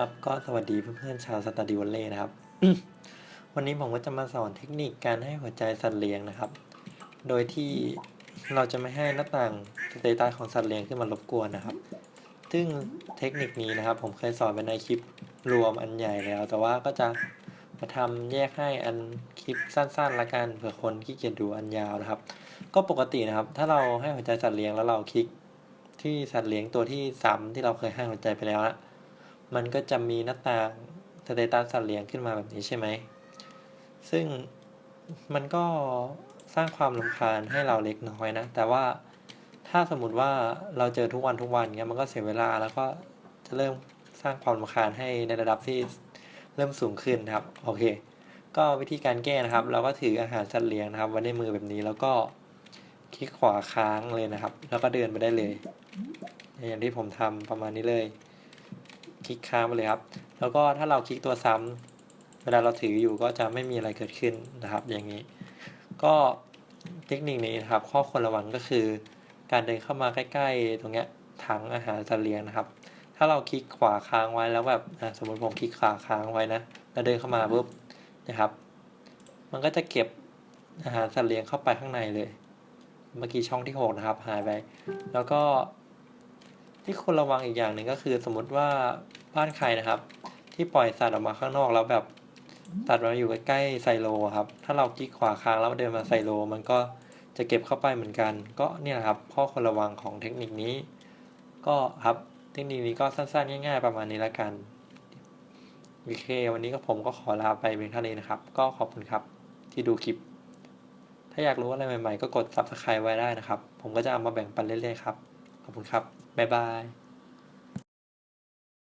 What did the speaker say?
ครับก็สวัสดีเพื่อนๆชาวสตาดิวลเล่นะครับ วันนี้ผมก็จะมาสอนเทคนิคการให้หัวใจสัตว์เลี้ยงนะครับ โดยที่เราจะไม่ให้หน้าต่างสเตตัสของสัตว์เลี้ยงขึ้นมารบกวนนะครับ ซึ่งเทคนิคนี้นะครับ ผมเคยสอนไปในคลิปรวมอันใหญ่แล้ว แต่ว่าก็จะมาทำแยกให้อันคลิปสั้นๆละกันเผื่อคนขี้เกียจดูอันยาวนะครับ ก็ปกตินะครับ ถ้าเราให้หัวใจสัตว์เลี้ยงแล้วเราคลิกที่สัตว์เลี้ยงตัวที่ซ้ำที่เราเคยให้หัวใจไปแล้วนะ มันก็จะมีหน้าต่างสเตตัสสัตว์เลี้ยงขึ้นมาแบบนี้ใช่ไหม ซึ่งมันก็สร้างความรำคาญให้เราเล็กน้อยนะ แต่ว่าถ้าสมมติว่าเราเจอทุกวันทุกวันเงี้ยมันก็เสียเวลาแล้วก็จะเริ่มสร้างความรำคาญให้ในระดับที่เริ่มสูงขึ้นครับ โอเค ก็วิธีการแก้นะครับ เราก็ถืออาหารสัตว์เลี้ยงนะครับไว้ในมือแบบนี้แล้วก็คลิกขวาค้างเลยนะครับ แล้วก็เดินไปได้เลย อย่างที่ผมทำประมาณนี้เลย คลิกค้างไปเลยครับ แล้วก็ถ้าเราคลิกตัวซ้ำเวลาเราถืออยู่ก็จะไม่มีอะไรเกิดขึ้นนะครับ อย่างนี้ ก็เทคนิคนี้นะครับ ข้อควรระวังก็คือ การเดินเข้ามาใกล้ ๆ ตรงเนี้ยถังอาหารสัตว์เลี้ยงนะครับ ถ้าเราคลิกขวาค้างไว้แล้วแบบสมมติผมคลิกขวาค้างไว้นะแล้วเดินเข้ามาปุ๊บนะครับ มันก็จะเก็บอาหารสัตว์เลี้ยงเข้าไปข้างในเลย เมื่อกี้ช่องที่หกนะครับ หายไป แล้วก็ที่ควรระวังอีกอย่างหนึ่งก็คือสมมติว่า บ้านใครนะครับ ที่ปล่อยสัตว์ออกมาข้างนอกแล้วแบบสัตว์มาอยู่ใกล้ๆไซโลครับ ถ้าเราคลิกขวาค้างแล้วเดินมาไซโล มันก็จะเก็บเข้าไปเหมือนกัน ก็เนี่ยนะครับข้อควรระวังของเทคนิคนี้ ก็ครับเทคนิคนี้ก็สั้นๆ ง่าย ๆ ประมาณนี้ละกันโอเควันนี้ก็ผมก็ขอลาไปเพียงเท่านี้นะครับ ก็ขอบคุณครับที่ดูคลิป ถ้าอยากรู้อะไรใหม่ๆ ก็กด subscribe ไว้ได้นะครับ ผมก็จะเอามาแบ่งปันเรื่อยๆครับ ขอบคุณครับ บ๊ายบาย